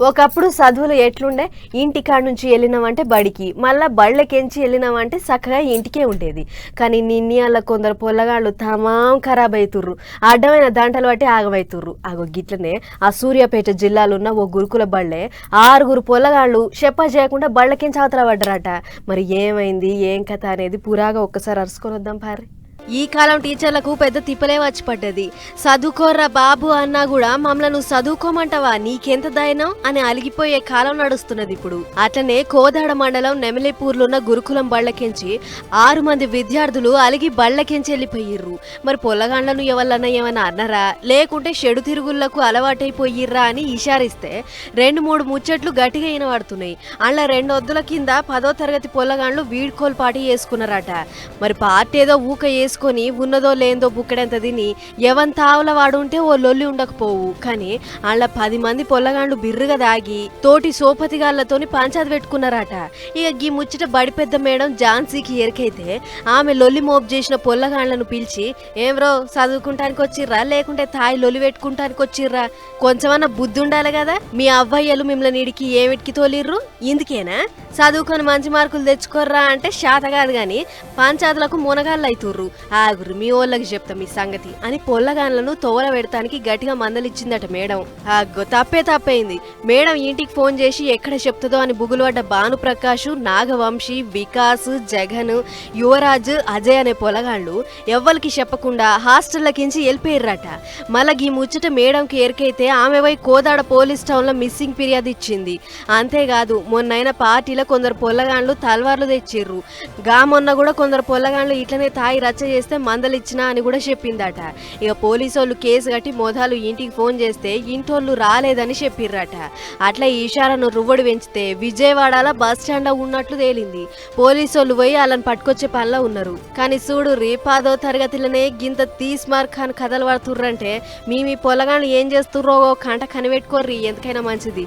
ఒకప్పుడు చదువులు ఎట్లుండే? ఇంటికాడ నుంచి వెళ్ళినామంటే బడికి. మళ్ళా బళ్ళకెంచి వెళ్ళినామంటే చక్కగా ఇంటికే ఉండేది. కానీ నిన్నయాల కొందరు పొల్లగాళ్ళు తమాం ఖరాబ్ అవుతుర్రు అడ్డమైన దంటలు బట్టి ఆగమవుతుర్రు అగో గిట్లనే ఆ సూర్యాపేట జిల్లాలో ఉన్న ఓ గురుకుల బళ్ళే ఆరుగురు పొల్లగాళ్ళు చెప్ప చేయకుండా బళ్ళకెంచి అవతల పడ్డరట. మరి ఏమైంది? ఏం కథ అనేది పురాగా ఒక్కసారి అరుచుకొని వద్దాం పారి ఈ కాలం టీచర్లకు పెద్ద తిప్పలే వచ్చి పడ్డది చదువుకోర్రా బాబు అన్నా కూడా మమ్మల్ని చదువుకోమంటవా? చదువుకోమంటావా నీకెంత దయనం? అని అలిగిపోయే కాలం నడుస్తున్నది ఇప్పుడు. అట్లనే కోదాడ మండలం నెమలిపూర్లున్న గురుకులం బళ్ళకెంచి ఆరు మంది విద్యార్థులు అలిగి బళ్ళకెంచి వెళ్ళిపోయిర్రు. మరి పొల్లగాండ్లను ఎవరన్నా ఏమన్నా అన్నారా? లేకుంటే షెడు తిరుగుళ్ళకు అలవాటైపోయిర్రా అని ఇషారిస్తే రెండు మూడు ముచ్చట్లు గట్టిగా ఇనబడుతున్నాయి అలా రెండు వద్దుల కింద పదో తరగతి పొల్లగాండ్లు వీడ్కోలు పాటి చేసుకున్నారట. మరి పార్టీ ఏదో ఊక వేసుకొని ఉన్నదో లేందో బుక్కడంత తిని ఎవన్ తావుల వాడు ఉంటే ఓ లొల్లి ఉండకపోవు. కానీ వాళ్ళ పది మంది పొల్లగాండ్లు బిర్రుగా దాగి తోటి సోపతిగాళ్ళతోని పంచాది పెట్టుకున్నారట. ఇక గీ ముచ్చట బడి పెద్ద మేడం ఝాన్సీకి ఎరికైతే ఆమె లొల్లి మోపు చేసిన పొల్లగాండ్లను పిలిచి ఏమ్రో చదువుకుంటానికి వచ్చిర్రా లేకుంటే తాయి లొల్లి పెట్టుకుంటానికి వచ్చిర్రా కొంచెమన్నా బుద్ధి ఉండాలి కదా? మీ అవ్వయ్యలు మిమ్మల్ని నీడికి ఏమిటికి తోలిర్రు? ఇందుకేనా? చదువుకొని మంచి మార్కులు తెచ్చుకోర్రా అంటే శాత కాదు కానీ పంచాదులకు మునగాళ్ళు అవుతుర్రు ఆగురు మీ ఓళ్ళకి చెప్తా మీ సంగతి అని పొల్లగాన్లను తోల పెడతానికి గట్టిగా మందలిచ్చిందట మేడం. ఆగ్గో తప్పే తప్పైంది మేడం ఇంటికి ఫోన్ చేసి ఎక్కడ చెప్తుందో అని బుగులుపడ్డ భానుప్రకాష్ నాగవంశీ వికాస్ జగన్ యువరాజ్ అజయ్ అనే పొలగాళ్ళు ఎవ్వరికి చెప్పకుండా హాస్టల్లకించి వెళ్ళిపోయారట మళ్ళీ ఈ ముచ్చట మేడంకి ఎరికైతే ఆమె పోయి కోదాడ పోలీస్ టౌన్లో మిస్సింగ్ ఫిర్యాదు ఇచ్చింది. అంతేకాదు మొన్నైన పార్టీలో కొందరు పొల్లగాండ్లు తల్వార్లు తెచ్చిర్రు. గా మొన్న కూడా కొందరు పొల్లగాండ్లు ఇట్లనే తాయి రచ్చ చేస్తే మందలిచ్చినా అని కూడా చెప్పిందట. ఇక పోలీసు వాళ్ళు కేసు కట్టి మోదాలు ఇంటికి ఫోన్ చేస్తే ఇంటోళ్ళు రాలేదని చెప్పిర్రట. అట్లా ఈషారాను రువ్వడు పెంచితే విజయవాడలో బస్ స్టాండ్ ఉన్నట్లు తేలింది. పోలీసు వాళ్ళు పోయి వాళ్ళని పట్టుకొచ్చే పనిలో ఉన్నారు. కానీ చూడు రేపాదో తరగతిలోనే గింత తీస్ మార్క్ అని కథలు పడుతుర్రంటే మీ మీ పొలగాళ్ళు ఏం చేస్తుర్రో కంట కనిపెట్టుకోర్రి ఎందుకైనా మంచిది.